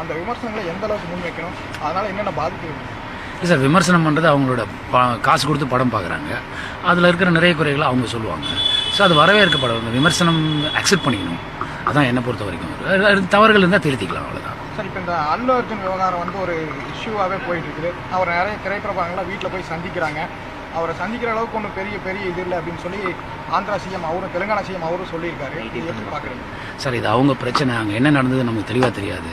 அந்த விமர்சனங்களை எந்த அளவுக்கு முன்வைக்கணும்? அதனால என்னென்ன பாதிப்பு? இல்லை சார் விமர்சனம் பண்ணுறது அவங்களோட ப- காசு கொடுத்து படம் பார்க்குறாங்க அதில் இருக்கிற நிறைய குறைகளை அவங்க சொல்லுவாங்க. ஸோ அது வரவேற்கப்படும் விமர்சனம் அக்செப்ட் பண்ணிக்கணும். அதான் என்னை பொறுத்த வரைக்கும் தவறுகள் இருந்தால் திருத்திக்கலாம் அவ்வளோதான் சார் இப்போ இந்த அல்லு அர்ஜுன் விவகாரம் வந்து ஒரு இஷ்யூவாகவே போயிட்டு இருக்குது அவர் நிறைய திரைப்பிரபலங்களை வீட்டில் போய் சந்திக்கிறாங்க. அவரை சந்திக்கிற அளவுக்கு ஒன்றும் பெரிய பெரிய இது இல்லை அப்படின்னு சொல்லி ஆந்திரா சிஎம் அவரும் தெலுங்கானா சிஎம் அவரும் சொல்லியிருக்காரு. இது எப்படி பார்க்குறீங்க சார் இது அவங்க பிரச்சனை. அங்கே என்ன நடந்தது நமக்கு தெளிவாக தெரியாது.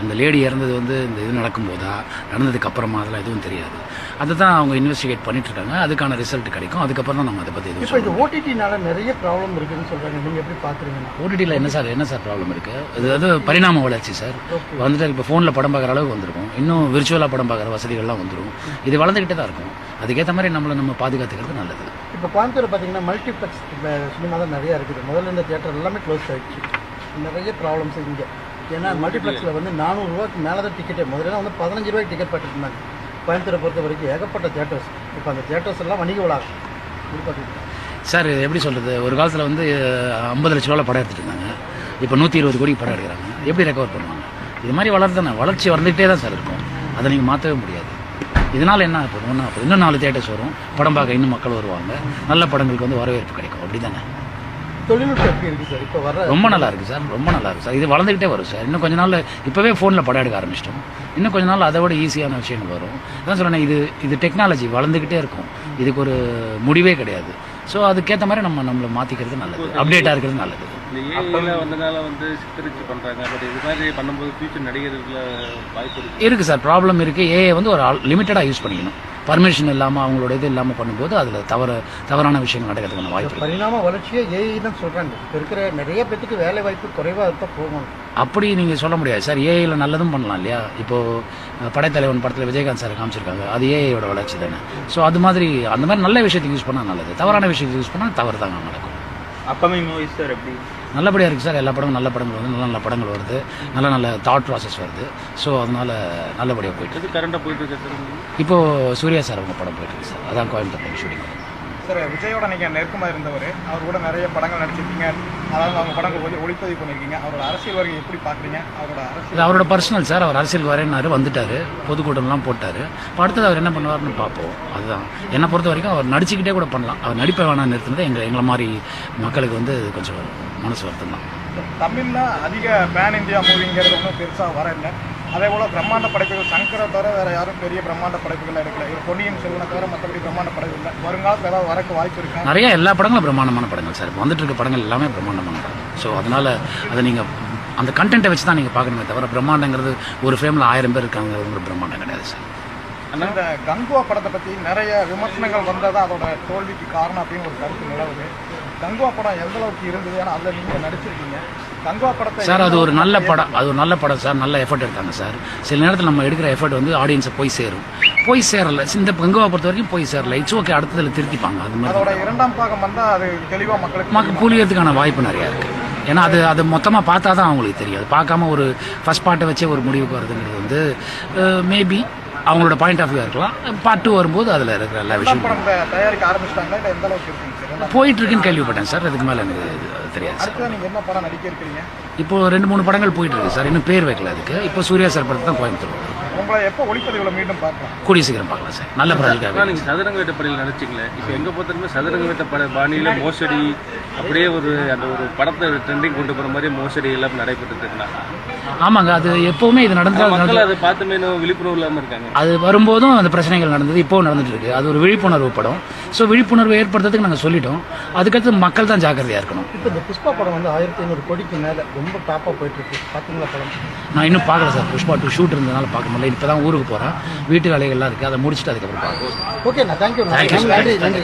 அந்த லேடி இறந்தது வந்து இந்த இது நடக்கும்போதா? நடந்ததுக்கு அப்புறமா அதெல்லாம் எதுவும் தெரியாது. அதை தான் அவங்க இன்வெஸ்டிகேட் பண்ணிட்டு இருக்காங்க அதுக்கான ரிசல்ட் கிடைக்கும். அதுக்கப்புறம் தான் நம்ம அதை பற்றி இப்போ இது ஓடிடினால நிறைய ப்ராப்ளம் இருக்குன்னு சொல்றாங்க. நீங்க எப்படி பாக்குறீங்கன்னா? ஓடிடியில் என்ன சார் என்ன சார் ப்ராப்ளம் இருக்குது இது வந்து பரிணாம வளர்ச்சி சார். வந்துட்டு இப்போ ஃபோனில் படம் பார்க்குற அளவுக்கு வந்திருக்கும். இன்னும் விர்ச்சுவலாக படம் பார்க்குற வசதிகள்லாம் வந்துடும் இது வளர்ந்துக்கிட்டே தான் இருக்கும். அதுக்கேற்ற மாதிரி நம்மளை நம்ம பாதுகாத்துக்கிறது நல்லது. இப்போ கோயம்புத்தூர் பார்த்தீங்கன்னா மல்டிப்ளெக்ஸ் சினிமா தான் நிறைய இருக்குது. முதல்ல இந்த தியேட்டர் எல்லாமே க்ளோஸ் ஆயிடுச்சு. நிறைய ப்ராப்ளம்ஸ் இங்கே. ஏன்னா மல்டிப்ளெக்ஸில் வந்து நானூறுரூவாக்கு மேலே தான் டிக்கெட்டே முதல்ல வந்து பதினஞ்சு ரூபாய்க்கு டிக்கெட் பார்த்துருந்தாங்க. கோயம்புத்தூரை பொறுத்த வரைக்கும் ஏகப்பட்ட தியேட்டர்ஸ் இப்போ அந்த தியேட்டர்ஸ் எல்லாம் வணிக பார்த்துக்கிட்டு சார் இது எப்படி சொல்கிறது ஒரு காலத்தில் வந்து ஐம்பது லட்ச ரூபாவில் படம் எடுத்துட்டு இருந்தாங்க. இப்போ நூற்றி இருபது கோடிக்கு படம் எடுக்கிறாங்க. எப்படி ரெக்கவர் பண்ணுவாங்க? இது மாதிரி வளர்த்தானே வளர்ச்சி வந்துகிட்டே தான் சார் இருக்கும். அதை நீங்கள் மாற்றவே முடியாது. இதனால் என்ன ஆகும் ஒன்றா ஆகும் இன்னும் நாலு தேட்டர்ஸ் வரும். படம் பார்க்க இன்னும் மக்கள் வருவாங்க. நல்ல படங்களுக்கு வந்து வரவேற்பு கிடைக்கும். அப்படி தானே தொழில்நுட்பம் எப்படி இருக்குது சார்? இப்போ வர ரொம்ப நல்லா இருக்குது சார். ரொம்ப நல்லா இருக்குது சார். இது வளர்ந்துக்கிட்டே வரும் சார். இன்னும் கொஞ்ச நாள் இப்போவே ஃபோனில் படம் எடுக்க ஆரம்பிச்சிட்டோம். இன்னும் கொஞ்ச நாள் அதை விட ஈஸியான விஷயங்கள் வரும். அதான் சொல்கிறேன் இது இது டெக்னாலஜி வளர்ந்துக்கிட்டே இருக்கும். இதுக்கு ஒரு முடிவே கிடையாது. ஸோ அதுக்கேற்ற மாதிரி நம்ம நம்மளை மாற்றிக்கிறது நல்லது. அப்டேட்டாக இருக்கிறது நல்லது. இந்த ஏஐல வந்தனால வந்து சித்தரிச்சு பண்றாங்க. பட் இது மாதிரி பண்ணும்போது ஃபியூச்சர் வாய்ப்பு இருக்கு. இருக்குது சார். ப்ராப்ளம் இருக்குது ஏஐ வந்து ஒரு லிமிட்டடாக யூஸ் பண்ணிக்கணும். பர்மிஷன் இல்லாமல் அவங்களோட இது இல்லாமல் பண்ணும்போது அதில் தவறு தவறான விஷயங்கள் நடக்கிறதுக்கான வாய்ப்பு பரிணாம வளர்ச்சியே ஏஐ தான் சொல்கிறாங்க இப்போ இருக்கிற நிறைய பேத்துக்கு வேலை வாய்ப்பு குறைவாக இருந்தால் போகணும் அப்படி நீங்கள் சொல்ல முடியாது சார். ஏஐல நல்லதும் பண்ணலாம் இல்லையா? இப்போது படைத்தலைவன் படத்தில் விஜயகாந்த் சார் காமிச்சிருக்காங்க. அது ஏஐயோட வளர்ச்சி தானே. ஸோ அது மாதிரி அந்த மாதிரி நல்ல விஷயத்துக்கு யூஸ் பண்ணால் நல்லது. தவறான விஷயத்துக்கு யூஸ் பண்ணால் தவறு தாங்க நடக்கும். அப்கமிங் மூவிஸ் சார் எப்படி? நல்லபடியாக இருக்குது சார் எல்லா படமும் நல்ல படங்கள் வந்து நல்ல நல்ல படங்கள் வருது. நல்ல நல்ல தாட் ப்ராசஸ் வருது. ஸோ அதனால் நல்லபடியாக போயிட்டு இருக்கு. எது கரண்டா போயிட்டு இருக்கு சார் இப்போது சூர்யா சார் அவங்க படம் போயிட்டு இருக்கு சார் அதான் கோயம்புத்தூர் ஷூட்டிங் சார் விஜயோட நீங்கள் நெருக்கமாக இருந்தவர். அவர் கூட நிறைய படங்கள் நடிச்சிருக்கீங்க. அதாவது அவங்க படங்கள் கொஞ்சம் ஒளிப்பதிவு பண்ணியிருக்கீங்க அவரோட அரசியல் வருகை எப்படி பார்க்குறீங்க? அவரோட அரசியல் அவரோட பர்சனல் சார் அவர் அரசியலுக்கு வரேன்னாரு வந்துட்டார். பொதுக்கூட்டம்லாம் போட்டார். அடுத்தது அவர் என்ன பண்ணுவார்னு பார்ப்போம். அதுதான். என்னை பொறுத்த வரைக்கும் அவர் நடிச்சுக்கிட்டே கூட பண்ணலாம். அவர் நடிப்பை வேணாம் நிறுத்தினது எங்களை எங்களை மாதிரி மக்களுக்கு வந்து கொஞ்சம் மனசு வருத்தம் தான். தமிழில் அதிக பேன் இந்தியா மூவிங்கிறது ஒன்றும் பெருசாக வரல. அதே போல் பிரம்மாண்ட படைப்புகள் சங்கரை தவிர வேறு யாரும் பெரிய பிரம்மாண்ட படைப்புகள் எடுக்கல. இது பொன்னியின் செல்வனை தவிர மற்றபடி பிரம்மாண்ட படைப்பு இல்லை. வருங்காலத்தில் ஏதாவது வரக்கு வாய்ப்பு இருக்கா? நிறைய எல்லா படங்களும் பிரம்மாண்டமான படங்கள் சார். இப்போ வந்துட்டு இருக்க படங்கள் எல்லாமே பிரம்மாண்டமான படம் ஸோ அதனால் அதை நீங்கள் அந்த கண்டென்ட்டை வச்சு தான் நீங்கள் பார்க்கணுமே தவிர பிரம்மாண்டங்கிறது ஒரு ஃப்ரேமில் ஆயிரம் பேர் இருக்காங்க ஒரு பிரம்மாண்டம் கிடையாது சார். இந்த கங்குவா படத்தை பற்றி நிறைய விமர்சனங்கள் வந்ததா அதோட தோல்விக்கு காரணம் அப்படின்னு ஒரு கருத்து நிலவுது. கங்குவா படம் எந்த அளவுக்கு இருந்தது? ஏன்னா அதில் நீங்கள் நடிச்சிருக்கீங்க. கங்குவா படத்தை சார் அது ஒரு நல்ல படம். அது ஒரு நல்ல படம் சார். நல்ல எஃபர்ட் எடுத்தாங்க சார். சில நேரத்தில் நம்ம எடுக்கிற எஃபர்ட் வந்து ஆடியன்ஸை போய் சேரும். போய் சேரல. இந்த கங்குவா பொறுத்த வரைக்கும் போய் சேரல. இட்ஸ் ஓகே அடுத்ததில் திருத்திப்பாங்க. அது அதோட மாதிரி இரண்டாம் பாகம் வந்தால் அது தெளிவாக மக்களுக்கு மக்கள் புரியறதுக்கான வாய்ப்பு நிறையா இருக்குது ஏன்னா அது அது மொத்தமாக பார்த்தா தான் அவங்களுக்கு தெரியும். அது பார்க்காம ஒரு ஃபர்ஸ்ட் பார்ட்டை வச்சே ஒரு முடிவுக்கு வருதுங்கிறது வந்து மேபி அவங்களோட பாயிண்ட் ஆஃப் வியூ இருக்கலாம். பார்ட் டூ வரும்போது அதில் இருக்கிற எல்லா விஷயம் போயிட்டு இருக்குன்னு கேள்விப்பட்டேன் சார். அதுக்கு மேலே எனக்கு தெரியாது சார். இப்போ ரெண்டு மூணு படங்கள் போயிட்டு இருக்கு சார். இன்னும் பேர் வைக்கல அதுக்கு. இப்போ சூர்யா சார் படத்தை தான் கோயம்புத்தூர். உங்களை எப்போ ஒளிப்பதிவில் மீண்டும் பார்க்கலாம். கூடிய சீக்கிரம் பார்க்கலாம் சார். நல்ல ஆனா ப்ராஜெக்டாக நீங்க சதுரங்க வேட்டப்படையில் நடிச்சிங்களே. இப்போ எங்க பார்த்தாலுமே சதுரங்க வேட்டப்படை பாணியில மோசடி அப்படியே ஒரு அந்த ஒரு படத்தை ட்ரெண்டிங் கொண்டு போற மாதிரி மோசடி எல்லாம் நடைபெற்று இருக்குண்ணா ஆமாங்க அது எப்போவுமே இது நடந்தால் மக்கள் அதை பார்த்துமே விழிப்புணர்வு இல்லாம இருக்காங்க. அது வரும்போதும் அந்த பிரச்சனைகள் நடந்தது இப்போ நடந்துட்டு இருக்கு. அது ஒரு விழிப்புணர்வு படம். ஸோ விழிப்புணர்வு ஏற்படுத்துறதுக்கு நாங்கள் சொல்லிட்டோம். அதுக்கடுத்து மக்கள் தான் ஜாக்கிரதையாக இருக்கணும். இப்போ இந்த புஷ்பா படம் வந்து ஆயிரத்தி ஐநூறு கோடிக்கு மேலே ரொம்ப டாப்பாக போயிட்டு இருக்கு. பார்த்தீங்களா படம்? நான் இன்னும் பார்க்கல சார். புஷ்பா டூ ஷூட் இருந்ததுனால பார்க்க முடியல. இப்போ தான் ஊருக்கு போகிறேன் வீட்டு வேலைகள்லாம் இருக்குது அதை முடிச்சுட்டு அதுக்கப்புறம் பார்க்கலாம். ஓகே நான் தேங்க்யூ நன்றி